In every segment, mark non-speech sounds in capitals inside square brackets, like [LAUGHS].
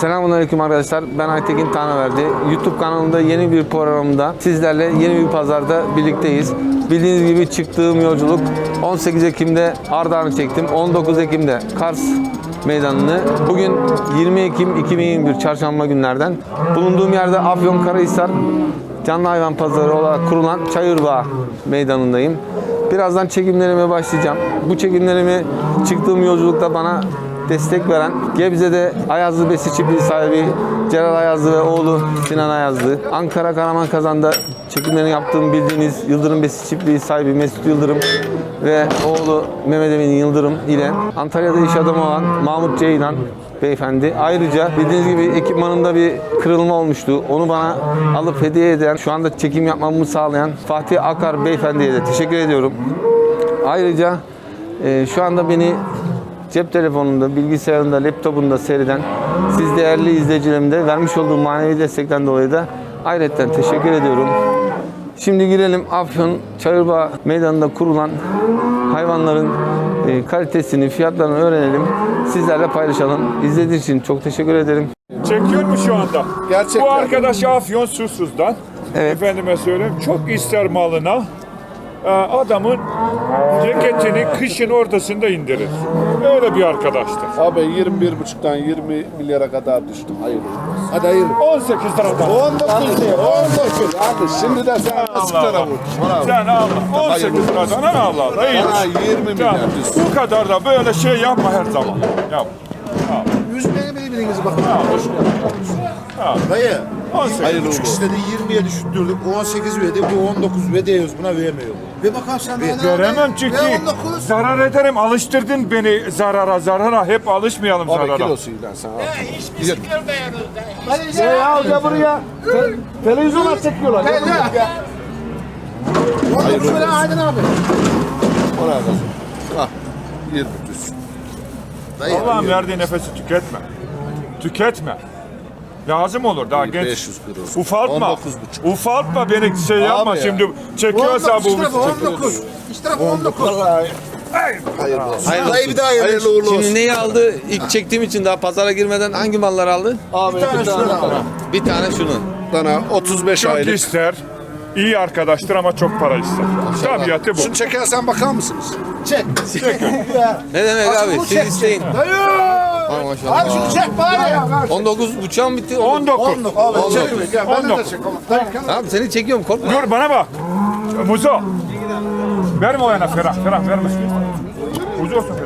Selamünaleyküm arkadaşlar. Ben Aytekin Tanaverdi. YouTube kanalımda yeni bir programda sizlerle yeni bir pazarda birlikteyiz. Bildiğiniz gibi çıktığım yolculuk 18 Ekim'de Ardahan'ı çektim. 19 Ekim'de Kars meydanını. Bugün 20 Ekim 2021 çarşamba günlerden. Bulunduğum yerde Afyonkarahisar canlı hayvan pazarı olarak kurulan Çayırbağ meydanındayım. Birazdan çekimlerime başlayacağım. Bu çekimlerimi çıktığım yolculukta bana destek veren Gebze'de Ayazlı Besi Çiftliği sahibi Celal Ayazlı ve oğlu Sinan Ayazlı. Ankara Karaman Kazan'da çekimlerini yaptığım bildiğiniz Yıldırım Besi Çiftliği sahibi Mesut Yıldırım ve oğlu Mehmet Emin Yıldırım ile Antalya'da iş adamı olan Mahmut Ceylan beyefendi. Ayrıca bildiğiniz gibi ekipmanımda bir kırılma olmuştu. Onu bana alıp hediye eden, şu anda çekim yapmamı sağlayan Fatih Akar beyefendiye de teşekkür ediyorum. Ayrıca e, şu anda beni cep telefonunda, bilgisayarında, laptopunda seyreden siz değerli izleyicilerim de vermiş olduğum manevi destekten dolayı da ayrıca teşekkür ediyorum. Şimdi girelim Afyon Çayırbağ Meydanı'nda kurulan hayvanların e, kalitesini, fiyatlarını öğrenelim. Sizlerle paylaşalım. İzlediğiniz için çok teşekkür ederim. Çekiyor mu şu anda? Gerçekten. Bu arkadaş Afyon Susuz'dan. Evet. Efendime söyleyeyim çok ister malına adamın ceketini kışın ortasında indirir. Öyle bir arkadaştır. Abi 21,5'tan 20 milyara kadar düştüm. Olsun. Hadi hayırlı. 18 liradan. 19 diye 19. Hadi şimdi de sen nasıl Allah vur? Sen Allah. 18 liradan ha Allah Allah. Bana 20 milyar düşsün. Bu kadar da böyle şey yapma her zaman. Yap. Yüzmeye birbirinizi bakın. Dayı. Hayırlı Küçük olsun. istedi 20'ye düşürdük. 18 verdi. Bu 19 veriyoruz buna vermiyor. Ve bakalım sen daha Veremem çünkü Ve 19. zarar ederim. Alıştırdın beni zarara zarara. Hep alışmayalım Abi zarara. kilosuyla sana. Ya ya gel buraya. Televizyona çekiyorlar. Gel gel. 19 veren Aydın abi. Oraya da. Ah 20 düşsün. Allah'ım verdiği nefesi tüketme. Tüketme. Lazım olur daha genç. 500 gram. Ufaltma. 19,5. Ufaltma beni şey yapma ya. şimdi çekiyorsa 19 bu. tarafı 19. İç tarafı 19. Hayırlı olsun. Dayı bir daha. Hayırlı uğurlu Şimdi olsun. neyi aldı? İlk çektiğim için daha pazara girmeden hangi malları aldı? Abi bir tane tane. Bir tane şunu. Dana 35 Çok aylık. ister. İyi arkadaştır ama çok para ister. Tabiatı bu. Şunu çekersen bakar mısınız? Çek. Ne demek abi? Siz isteyin. Dayı. Abi maşallah. şunu çek bari. 19 buçuğa mı bitti? 19. Abi çek. Gel ben de 19. çek. Abi seni çekiyorum korkma. Dur bana bak. Muzo. Verme o yana ferah. Ferah verme. Muzo olsun.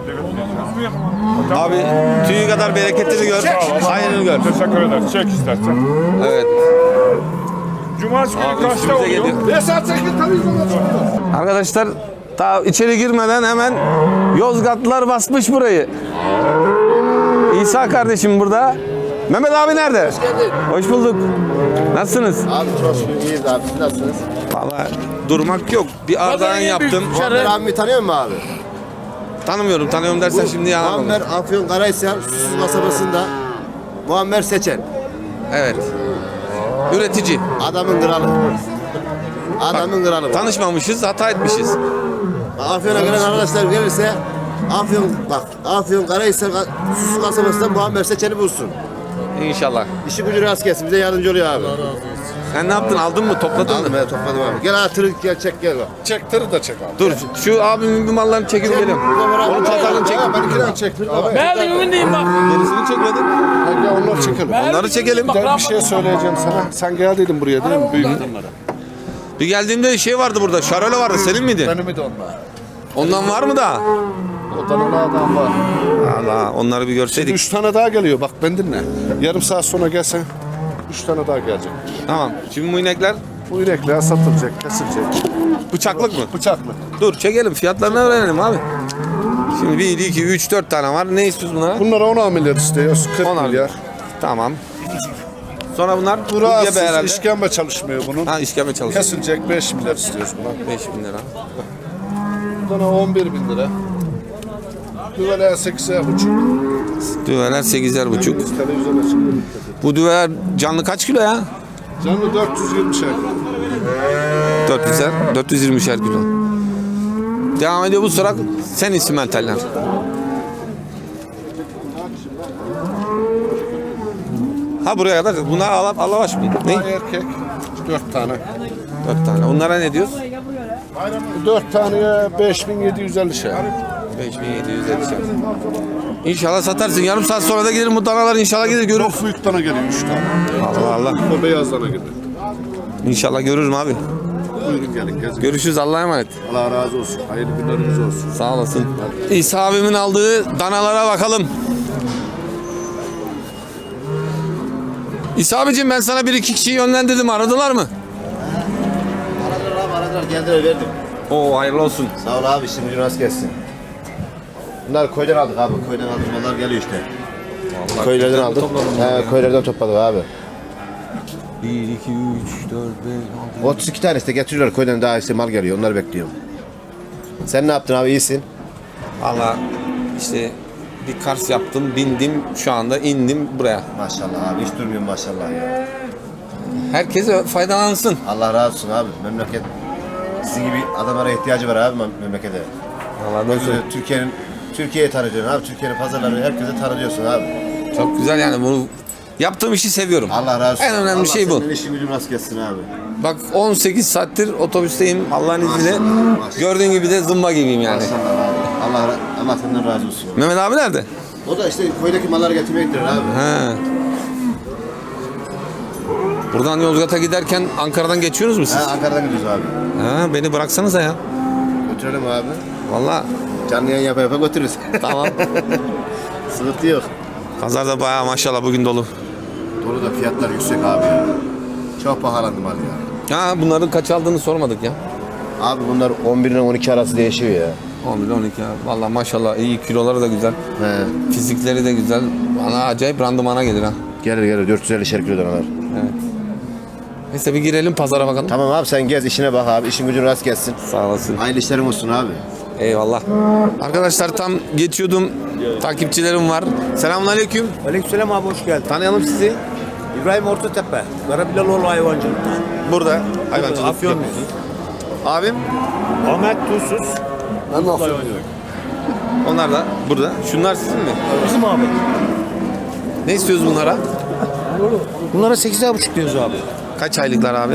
Abi tüyü kadar bereketini gör. Hayrını gör. Teşekkür ederiz. Çek istersen. Evet. Cumartesi günü Abi kaçta oluyor? saat. Arkadaşlar daha içeri girmeden hemen Yozgatlılar basmış burayı. İsa kardeşim burada. Mehmet abi nerede? Hoş geldin. Hoş bulduk. Nasılsınız? Abi çok şükür iyiyiz abi. Siz nasılsınız? Vallahi durmak yok. Bir Ardahan yaptım. Muammer abimi tanıyor musun abi? Tanımıyorum. Tanıyorum dersen şimdi yalan olur. Muammer Afyon Karahisar Susuz kasabasında Muammer Seçen. Evet. Üretici. Adamın kralı. Adamın kralı. Tanışmamışız, hata etmişiz. Afyon'a gelen arkadaşlar gelirse Afyon bak Afyon Karahisar Susuz kasabasında Muammer Seçen'i bulsun. İnşallah. İşi gücü rast gelsin. Bize yardımcı oluyor abi. Sen ne yaptın? Aldın mı? Topladın Aldım mı? ben topladım abi. Gel abi tırı gel çek gel bak. Çek tırı da çek abi. Dur. Şu abimin bir mallarını çekip geliyorum. Onun pazarını çek. Ben iki tane çektim. Abi. Ben ümündeyim bak. Gerisini çekmedin. Hadi onları çekelim. Onları çekelim. Ben bir şey söyleyeceğim sana. Sen gel dedim buraya değil mi? Büyük. Bir geldiğimde şey vardı burada. Şarole vardı. Senin miydi? Benim de onlar. Ondan var mı daha? O tane adam var. Allah onları bir görseydik. Üç tane daha geliyor bak ben dinle. Yarım saat sonra gelsen üç tane daha gelecek. Tamam. Şimdi bu inekler Bu inekler satılacak, kesilecek. bıçaklık mı? Bıçaklı. Dur çekelim. Fiyatlarını öğrenelim abi. Şimdi 1, 2, 3, 4 tane var. Ne istiyoruz bunlara? Bunlara 10 milyar istiyoruz. 40 10 milyar. Tamam. Sonra bunlar Bu Gebe rahatsız, herhalde. işkembe çalışmıyor bunun. Ha işkembe çalışıyor. Kesilecek 5 milyar istiyoruz buna. 5 bin lira. Buna 11 bin lira. Düveler 8'er buçuk. Düveler 8'er buçuk. Biz televizyona. Bu düveler canlı kaç kilo ya? Canlı 420 şey. 400'er, 420'şer kilo. Devam ediyor bu sıra sen isimentaller. Ha buraya kadar. Bunlar ala, alabaş mı? Ne? Erkek. Dört tane. Dört tane. Onlara ne diyoruz? Dört taneye 5750 şey. 5750 şey. İnşallah satarsın. Yarım saat sonra da gelir bu danalar inşallah gelir görürüz. Çok büyük dana geliyor üç tane. Allah Allah. O beyaz dana geliyor. İnşallah görürüm abi. Buyurun gelin gezin. Görüşürüz Allah'a emanet. Allah razı olsun. Hayırlı günleriniz olsun. Sağ olasın. İsa abimin aldığı danalara bakalım. İsa abicim ben sana bir iki kişiyi yönlendirdim. Aradılar mı? Aradılar abi aradılar geldiler verdim. Oo hayırlı olsun. Sağ ol abi şimdi rast gelsin. Bunlar köyden aldık abi. Köyden aldık. Onlar geliyor işte. Köylerden aldık. He, köylerden topladık abi. 1, 2, 3, 4, 5, 6. 32 tane işte getiriyorlar köyden daha işte mal geliyor. Onları bekliyorum. Sen ne yaptın abi iyisin? Valla işte bir kars yaptım, bindim, şu anda indim buraya. Maşallah abi hiç durmuyorsun maşallah ya. Herkes faydalansın. Allah razı olsun abi. Memleket sizin gibi adamlara ihtiyacı var abi mem- memlekete. Valla Türkiye'nin Türkiye'yi tanıtıyorsun abi. Türkiye'nin pazarları herkese tanıtıyorsun abi. çok güzel yani bunu yaptığım işi seviyorum. Allah razı olsun. En önemli Allah şey bu. Senin işin gücün rast gelsin abi. Bak 18 saattir otobüsteyim Allah'ın izniyle. maşallah. Gördüğün gibi de zımba gibiyim yani. Maşallah abi. Allah, Allah senden razı olsun. Mehmet abi nerede? O da işte köydeki malları getirmeye gittiler abi. He. Buradan Yozgat'a giderken Ankara'dan geçiyorsunuz mu siz? Ha, Ankara'dan gidiyoruz abi. Ha, beni bıraksanıza ya. Götürelim abi. Valla Canlı yayın yapa yapa götürürüz. [LAUGHS] tamam. Sıkıntı yok. Pazarda bayağı maşallah bugün dolu. Dolu da fiyatlar yüksek abi ya. Çok pahalandı mal ya. Ha bunların kaç aldığını sormadık ya. Abi bunlar 11 ile 12 arası değişiyor ya. 11 12 ya. Valla maşallah iyi kiloları da güzel. He. Fizikleri de güzel. Bana acayip randımana gelir ha. Gelir gelir 450 şer kilodan alır. Evet. Neyse bir girelim pazara bakalım. Tamam abi sen gez işine bak abi. İşin gücün rast gelsin. Sağ olasın. Hayırlı işlerin olsun abi. Eyvallah. Arkadaşlar tam geçiyordum. Takipçilerim var. Selamünaleyküm. Aleykümselam abi hoş geldin. Tanıyalım sizi. İbrahim Ortatepe. Karabilaloğlu hayvancılık. Burada. Hayvancılık Afyon yapıyorsunuz. Abim. Ahmet Tuzsuz. Onlar da burada. Şunlar sizin mi? Bizim abi. Ne istiyoruz bunlara? Bunlara 8'er buçuk diyoruz abi. Kaç aylıklar abi?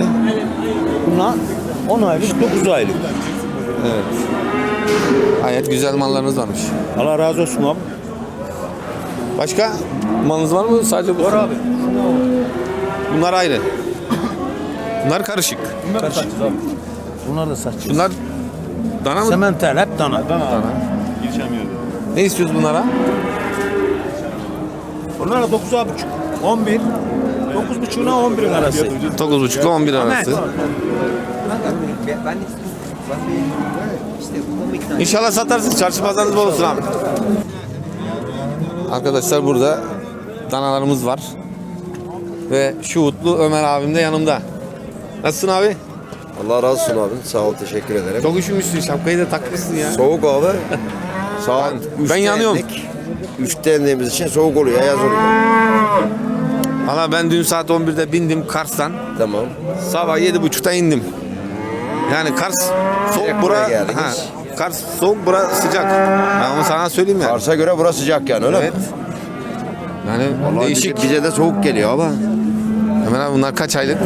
Bunlar 10 aylık, 9 aylık. Evet. Gayet güzel mallarınız varmış. Allah razı olsun abi. Başka malınız var mı? Sadece bu. Var abi. Bunlar ayrı. Bunlar karışık. Bunlar da satacağız abi. Bunlar da satacağız. Bunlar dana mı? Sementel hep dana. Dana. Ne istiyoruz bunlara? Bunlar da 9'a buçuk. 11. 9 buçuğuna 11'in arası. 9.5 ile 11 arası. İnşallah satarsın. Çarşı pazarınız bol olsun abi. Arkadaşlar burada danalarımız var. Ve Şuhutlu Ömer abim de yanımda. Nasılsın abi? Allah razı olsun abi. Sağ ol teşekkür ederim. Çok üşümüşsün. Şapkayı da takmışsın ya. Soğuk abi. Saat Ben- ben yanıyorum. indik. Üçte indiğimiz için soğuk oluyor, ayaz oluyor. Valla ben dün saat 11'de bindim Kars'tan. Tamam. Sabah 7.30'da indim. Yani Kars soğuk Direkt bura. Ha, Kars soğuk bura sıcak. Ben onu sana söyleyeyim ya. Kars'a göre burası sıcak yani öyle Evet. mi? Yani Vallahi değişik. Bize, bize de soğuk geliyor ama. Hemen abi bunlar kaç aylık?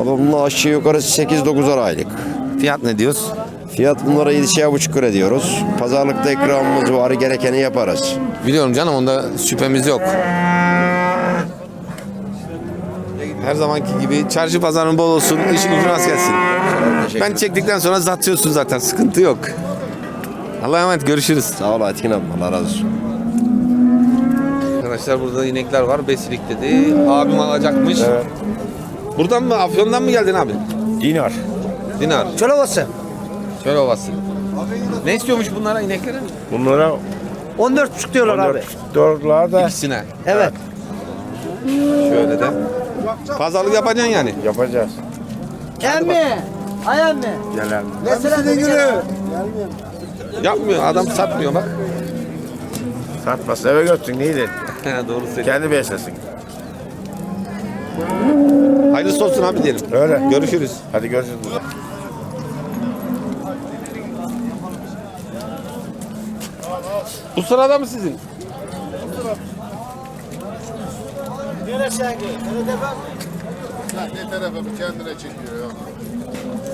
Abi bunlar aşağı yukarı 8-9'ar aylık. Fiyat ne diyoruz? Fiyat bunlara 7,5 lira diyoruz. Pazarlıkta ikramımız var, gerekeni yaparız. Biliyorum canım onda şüphemiz yok. Her zamanki gibi çarşı pazarın bol olsun, işin gücün rast gelsin. Ben çektikten sonra zatıyorsun zaten, sıkıntı yok. Allah'a emanet, görüşürüz. Sağ ol Aytekin abi, Allah razı olsun. Arkadaşlar burada inekler var, besilik dedi. Abim alacakmış. Buradan mı, Afyon'dan mı geldin abi? Dinar. Dinar. Çolavası. Şöyle ovası. Ne istiyormuş bunlara ineklere? Bunlara 14 buçuk diyorlar abi. Dörtlerde İkisine. Evet. Şöyle de. Pazarlık yapacaksın yani. yapacağız. Emmi, ay emmi. Gelen. Mesela de gülü. Yapmıyor, adam satmıyor bak. Satmasın eve götürsün neydi? [LAUGHS] Doğru söylüyorsun. Kendi beslesin. Hayırlısı olsun abi diyelim. Öyle. Görüşürüz. Hadi görüşürüz. Bu sırada mı sizin? Ne tarafa bir kendine çekiyor ya.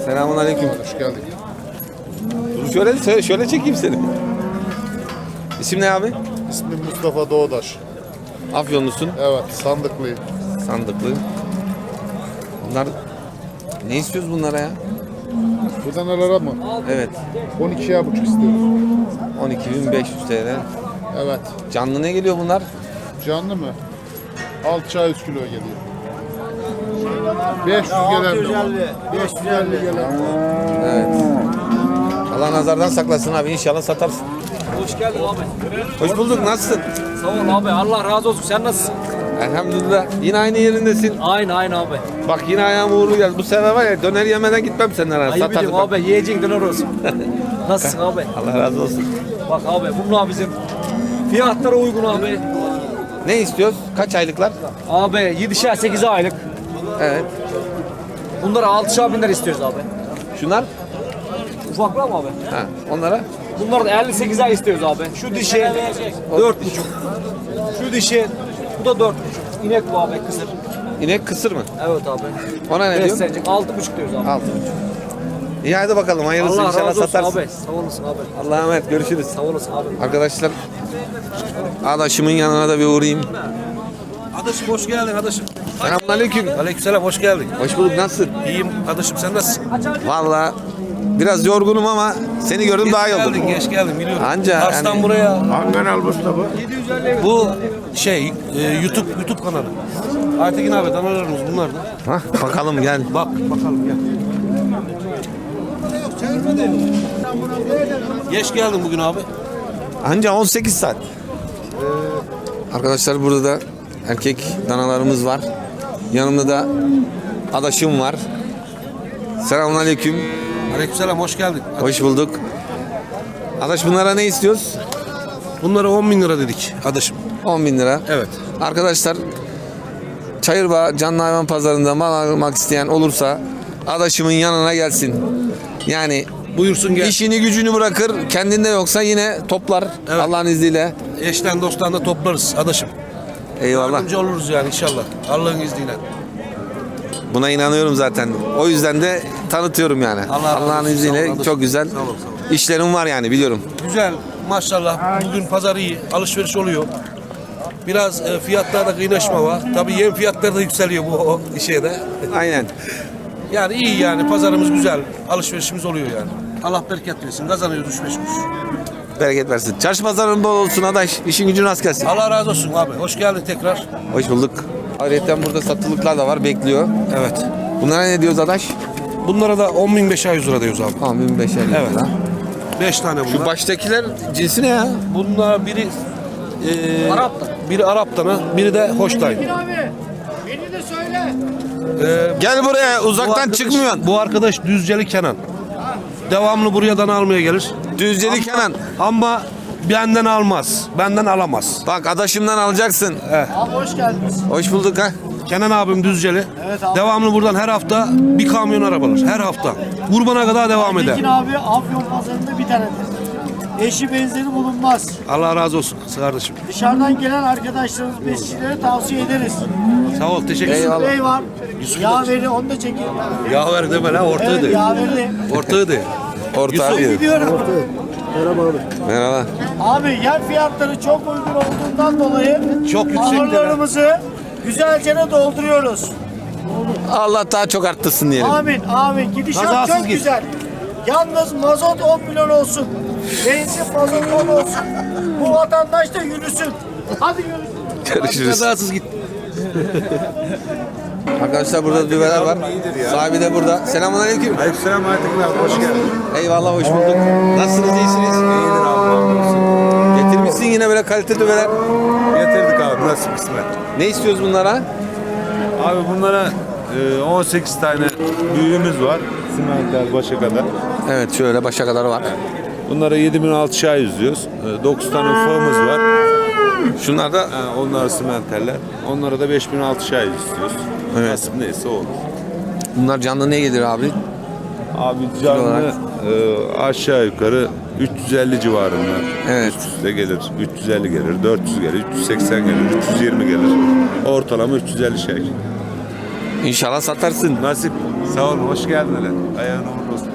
Selamun aleyküm. Hoş geldik. Şöyle, şöyle, şöyle çekeyim seni. İsim ne abi? İsmim Mustafa Doğdaş. Afyonlusun. Evet, sandıklıyım. Sandıklı. Bunlar ne istiyoruz bunlara ya? Bu danalara mı? Evet. 12'ye buçuk istiyoruz. 12.500 TL. Evet. Canlı ne geliyor bunlar? Canlı mı? 6 çay 3 kilo geliyor. 500 gelen de var. 550 gelen de var. Evet. Allah nazardan saklasın abi. İnşallah satarsın. Hoş geldin abi. Hoş bulduk. Nasılsın? Sağ ol abi. Allah razı olsun. Sen nasılsın? Elhamdülillah. Yine aynı yerindesin. Aynı aynı abi. Bak yine ayağım uğurlu geldi. Bu sefer var ya döner yemeden gitmem senden ara. Ayıp ediyorum abi. Yiyeceğin döner olsun. [LAUGHS] Nasılsın abi? Allah razı olsun. Bak abi bunlar bizim fiyatlara uygun abi. Ne istiyoruz? Kaç aylıklar? Abi 7'şer 8'e aylık. Evet. Bunları 6'şer binler istiyoruz abi. Şunlar? Ufaklar mı abi? Ha, onlara? Bunları da 58 ay istiyoruz abi. Şu dişi 4,5. Şu dişi bu da 4,5. İnek bu abi kısır. İnek kısır mı? Evet abi. Ona ne diyor? Beslenecek 6,5 diyoruz abi. Altı buçuk. İyi hadi bakalım. Hayırlısı Allah inşallah razı olsun satarsın. abi. Sağ olasın abi. Allah'a emanet. Görüşürüz. Sağ olasın abi. Arkadaşlar Adaşımın yanına da bir uğrayayım. Adaşım hoş geldin adaşım. Selamünaleyküm. Aleykümselam hoş geldin. Hoş bulduk. Nasılsın? İyiyim adaşım sen nasılsın? Vallahi biraz yorgunum ama seni gördüm daha iyi geldin, oldum. geç geldin biliyorum. Anca Kars'tan yani- buraya Kanal Mustafa. bu şey e, YouTube YouTube kanalı. Aytekin abi danalarımız bunlar da. Hah, bakalım gel. Bak bakalım gel. Geç geldin bugün abi. Anca 18 saat. Arkadaşlar burada da erkek danalarımız var. Yanımda da adaşım var. Selamünaleyküm. Aleykümselam hoş geldin. Hoş bulduk. Adaş bunlara ne istiyoruz? Bunlara 10 bin lira dedik adaşım. 10 bin lira. Evet. Arkadaşlar Çayırbağ Canlı Hayvan Pazarı'nda mal almak isteyen olursa adaşımın yanına gelsin. Yani Buyursun gel. işini gücünü bırakır kendinde yoksa yine toplar Evet. Allah'ın izniyle. Eşten dosttan da toplarız adaşım. Eyvallah. Yardımcı oluruz yani inşallah. Allah'ın izniyle. Buna inanıyorum zaten. O yüzden de tanıtıyorum yani. Allah razı Allah'ın olsun. izniyle Sağ olun. çok güzel Sağ olun, sağ işlerim var yani biliyorum. Güzel maşallah bugün pazar iyi alışveriş oluyor. Biraz e, fiyatlarda kıynaşma var. Tabii yem fiyatları da yükseliyor bu o [LAUGHS] şeyde. Aynen. Yani iyi yani pazarımız güzel. Alışverişimiz oluyor yani. Allah bereket versin. Kazanıyoruz 3-5 kuruş. Bereket versin. Çarşı pazarın bol olsun adaş. İşin gücün rast gelsin. Allah razı olsun abi. Hoş geldin tekrar. Hoş bulduk. Ayrıca burada satılıklar da var bekliyor. Evet. Bunlara ne diyoruz adaş? Bunlara da 10.500 lira diyoruz abi. 10.550 Evet. lira. 5 tane bunlar. Şu baştakiler cinsi ne ya? Bunlar biri e, Arap biri Arap dana, biri de Hoştay. Gel buraya Bu uzaktan arkadaş- çıkmıyorsun. Bu arkadaş Düzceli Kenan. Devamlı buraya dana almaya gelir. Düzceli Kenan. Ama benden almaz. Benden alamaz. Bak adaşımdan alacaksın. Abi hoş geldiniz. Hoş bulduk ha. Kenan abim Düzceli. Evet abi. Devamlı buradan her hafta bir kamyon arabalar. Her hafta. Kurbana kadar devam Tekin eder. abi Afyon pazarında bir tanedir. Eşi benzeri bulunmaz. Allah razı olsun kardeşim. Dışarıdan gelen arkadaşlarımız besicilere tavsiye ederiz. Sağ ol. Teşekkür ederim. Eyvallah. Bey var. Yaveri onu da çekin. Yaver deme la ortağı Evet yaveri. Ortağı de. Ortağı diyor. Gidiyorum. Merhaba. Abi yer fiyatları çok uygun olduğundan dolayı Çok yüksek ahırlarımızı güzelce de dolduruyoruz. Allah daha çok arttırsın diyelim. Amin amin. Gidişat Kazasız çok git. güzel. Yalnız mazot 10 milyon olsun. Benzin mazot 10 olsun. Bu vatandaş da yürüsün. Hadi yürüsün. Görüşürüz. Kazasız git. [LAUGHS] Arkadaşlar burada düveler var. Sahibi de burada. Selamun aleyküm. Aleykümselam Aytekin abi hoş geldin. Eyvallah hoş bulduk. Nasılsınız iyisiniz? İyidir abi. Getirmişsin yine böyle kalite düveler. Getirdik abi nasıl kısmet. Ne istiyoruz bunlara? Abi bunlara 18 tane büyüğümüz var. Simentler başa kadar. Evet şöyle başa kadar var. Bunlara 7600 ay yüzüyoruz. 9 tane ufağımız var. Şunlar da Ha, onlar simenterler. Onlara da 5600 ay istiyoruz. Evet. Nasip neyse olur. bunlar canlı ne gelir abi? Abi olarak? canlı e, aşağı yukarı 350 civarında. Evet. Üst üste gelir. 350 gelir, 400 gelir, 380 gelir, 320 gelir. Ortalama 350 şey. İnşallah satarsın. Nasip. Sağ olun, hoş geldin hele. Ayağına uğurlu olsun.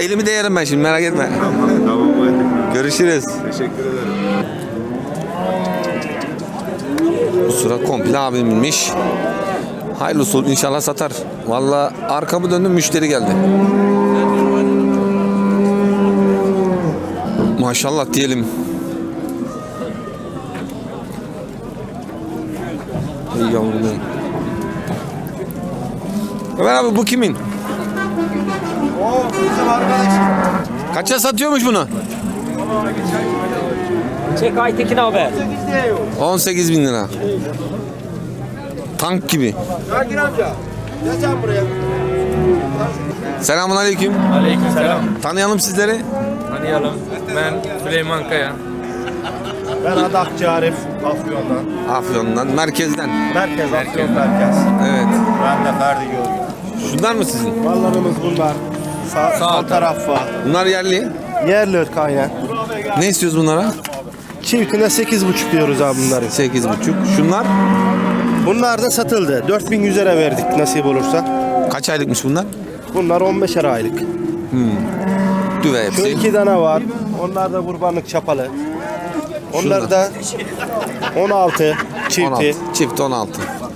Elimi de yerim ben şimdi merak etme. Tamam hadi. Görüşürüz. Teşekkür ederim. Bu sıra komple abiminmiş. Hayırlı olsun inşallah satar. Valla arkamı döndüm müşteri geldi. Maşallah diyelim. Ey yavrum ey. Ömer abi bu kimin? Kaça satıyormuş bunu? Çek Aytekin abi. 18 bin lira. Tank gibi. Selamun aleyküm. Aleykümselam. Tanıyalım sizleri. Tanıyalım. Ben Süleyman Kaya. Ben Adakçı Arif Afyon'dan. Afyon'dan, merkezden. Merkez Afyon Merkez. Evet. Ben de Ferdi Gölgün. Şunlar mı sizin? Mallarımız bunlar. Sağ, sağ taraf var. Bunlar yerli. Yerli ırk aynen. Ne istiyoruz bunlara? Çiftine 8,5 diyoruz abi bunları. 8,5. Şunlar Bunlar da satıldı. 4100 lira verdik nasip olursa. kaç aylıkmış bunlar? Bunlar 15'er aylık. Düve Şu hepsi. iki tane var. Onlar da kurbanlık çapalı. Onlar Şurada. da 16 çifti. 16. Çift 16.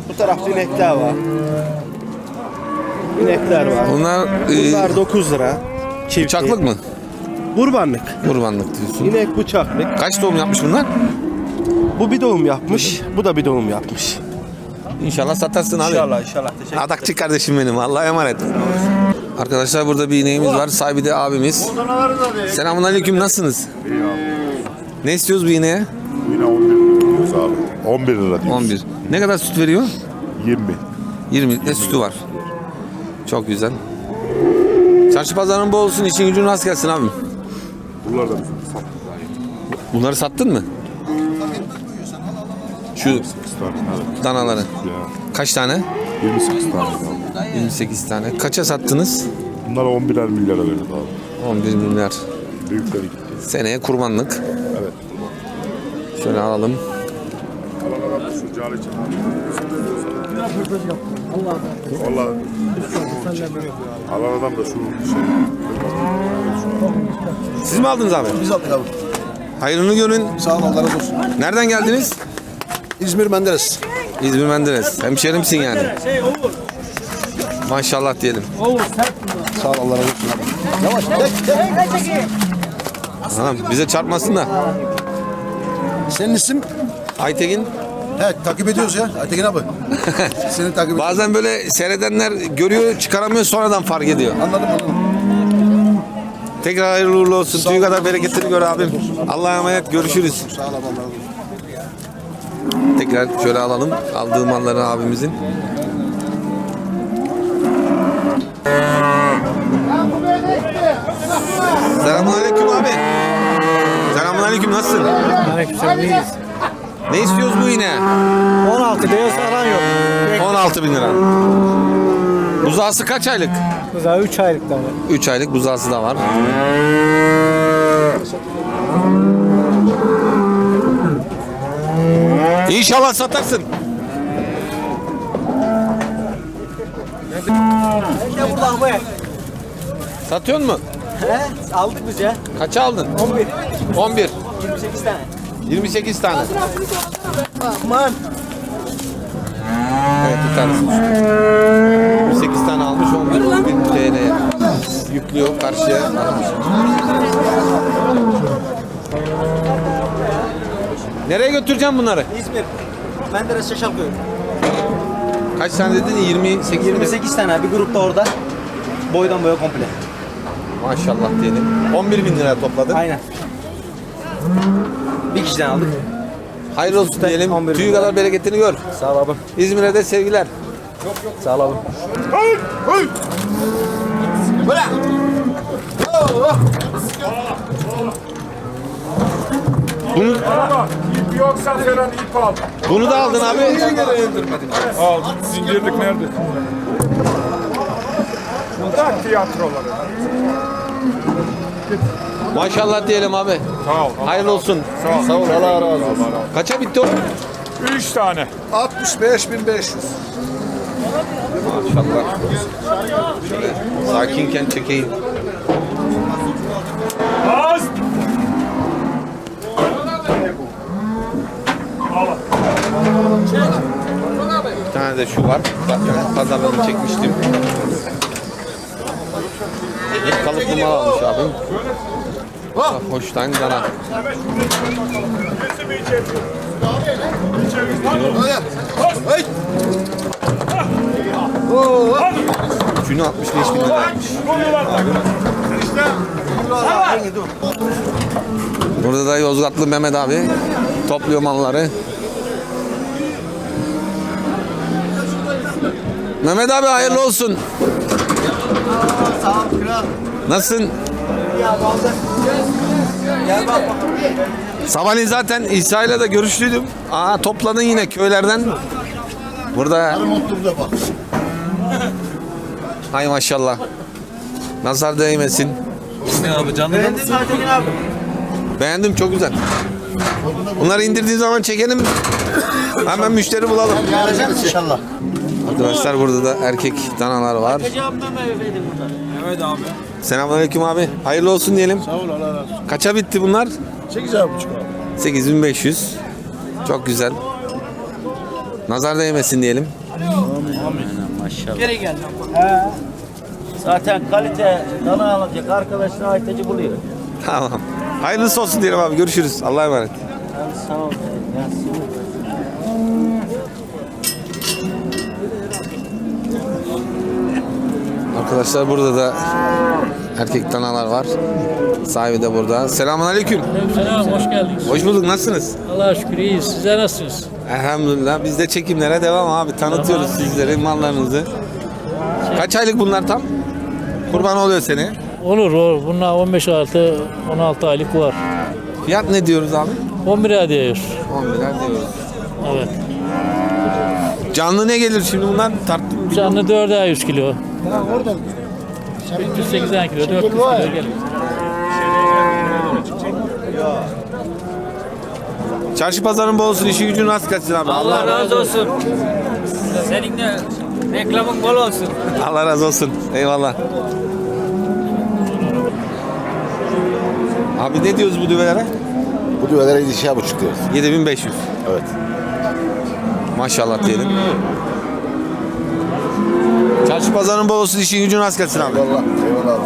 Bu tarafta inekler var. İnekler var. Bunlar Bunlar e, 9 lira. Çifti. bıçaklık mı? Kurbanlık. Kurbanlık diyorsun. İnek bıçaklık. Kaç doğum yapmış bunlar? Bu bir doğum yapmış. Bu da bir doğum yapmış. İnşallah satarsın abi. İnşallah inşallah. Teşekkür Adakçı kardeşim benim. Allah'a emanet. Arkadaşlar burada bir ineğimiz var. Sahibi de abimiz. Selamun aleyküm. Nasılsınız? Ne istiyoruz bu ineğe? Yine 11 diyoruz abi. 11 lira diyoruz. 11. Ne kadar süt veriyor? 20. 20 litre sütü var. Çok güzel. Çarşı pazarın bol olsun. işin gücün rast gelsin abim. Bunlar da bizim sattık. Bunları sattın mı? Şu danaları. Kaç tane? 28 tane abi. 28 tane. Kaça sattınız? Bunlara 11'er milyara verdik abi. 11 milyar. Büyükleri gitti. Seneye kurbanlık. Evet. Şöyle alalım. Cari için Allah. Alan adam da şu şey. Siz mi aldınız abi? Biz aldık abi. Hayrını görün. Sağ olun Allah razı olsun. Nereden geldiniz? İzmir Menderes. İzmir Menderes. Hemşerimsin yani. Maşallah diyelim. Sağ ol Allah razı olsun abi. Yavaş. Gel, gel. Tamam, bize çarpmasın da. Senin isim? Aytekin. He takip ediyoruz ya. Aytekin abi. [LAUGHS] Seni takip ediyoruz. Bazen böyle seyredenler görüyor, çıkaramıyor, sonradan fark ediyor. Anladım anladım. Tekrar hayırlı uğurlu olsun. Tüy kadar bereketini gör abim. Allah'a emanet. Görüşürüz. Sağ ol. Tekrar şöyle alalım. Aldığı malları abimizin. Selamünaleyküm abi. Selamünaleyküm nasılsın? Aleykümselam iyiyiz. Ne istiyoruz bu yine? 16 beyaz alan yok. 16 bin lira. Buzağısı kaç aylık? Kıza 3 aylık tane. 3 aylık buzağısı da var. İnşallah satarsın. Ne abi? Satıyor mu? He? Aldık biz ya. Kaça aldın? 11. 11. 28 tane. 28 tane. Aman. Evet bir tanesi. 28 tane almış 11 11 TL'ye. Yüklüyor karşıya. almış. Nereye götüreceğim bunları? İzmir. Menderes Şaşalköy. Kaç tane dedin? 28 mi? 28 tane bir grupta orada. Boydan boya komple. Maşallah diyelim. 11 bin lira topladık. Aynen. Bir kişiden aldık. Hayırlı olsun diyelim. 11 bin Tüyü kadar bereketini gör. Sağ ol abi. İzmir'e de sevgiler. Sağ ol abi. Bunu, Ama ip yoksa falan ip al. bunu da aldın abi. Al. Zincirlik nerede? Bırak tiyatroları. Maşallah diyelim abi. Sağ ol. Hayırlı olsun. Sağ ol. Allah razı olsun. Kaça bitti o? Üç tane. 65.500. Maşallah. Şöyle sakinken çekeyim. Az. Bir tane de şu var. Zaten pazarlarını çekmiştim. İlk kalıplı mal almış abim. Hoştan dana. Üçünü 65 bin liraymış. Burada da Yozgatlı Mehmet abi topluyor malları. Mehmet abi hayırlı olsun. Sağ ol kral. Nasılsın? Gel bak. Sabahleyin zaten İsa ile de görüştüydüm. Aa topladın yine köylerden. Burada. Hay maşallah. Nazar değmesin. Beğendin mi Aytekin abi? Beğendim çok güzel. Bunları indirdiği zaman çekelim. Hemen müşteri bulalım. Yarayacak inşallah. Arkadaşlar burada da erkek danalar var. Cevabından mı efendim burada? Evet abi. Selamünaleyküm abi. Hayırlı olsun diyelim. Sağ ol Allah razı olsun. Kaça bitti bunlar? 8.5 abi. 8500. Çok güzel. Nazar değmesin diyelim. Geri gel. Zaten kalite dana alacak arkadaşlar Ayteci buluyor. Tamam. Hayırlısı olsun diyelim abi. Görüşürüz. Allah'a emanet. Sağ ol. Ya, Arkadaşlar burada da erkek danalar var. Sahibi de burada. Selamun aleyküm. Selam, hoş geldiniz. Hoş bulduk. Nasılsınız? Allah'a şükür iyiyiz. Sizler nasılsınız? Elhamdülillah. Biz de çekimlere devam abi. Tanıtıyoruz sizleri, mallarınızı. Kaç aylık bunlar tam? Kurban oluyor seni. Olur, olur. Bunlar 15 artı 16 aylık var. Fiyat ne diyoruz abi? 11 lira diyoruz. 10 lira diyoruz. Evet. Canlı ne gelir şimdi bunlar? Tarttım. Canlı 4 ay 100 kilo. 380 kilo, 400 kilo gelir. Çarşı pazarın bol olsun, işi gücün rast gelsin abi. Allah razı olsun. Senin de reklamın bol olsun. Allah razı olsun. Eyvallah. Abi ne diyoruz bu düvelere? Bu düvelere 7,5 diyoruz. 7500. Evet. Maşallah diyelim. Çarşı pazarın bol olsun, işin gücün rast gelsin abi. Eyvallah. Eyvallah.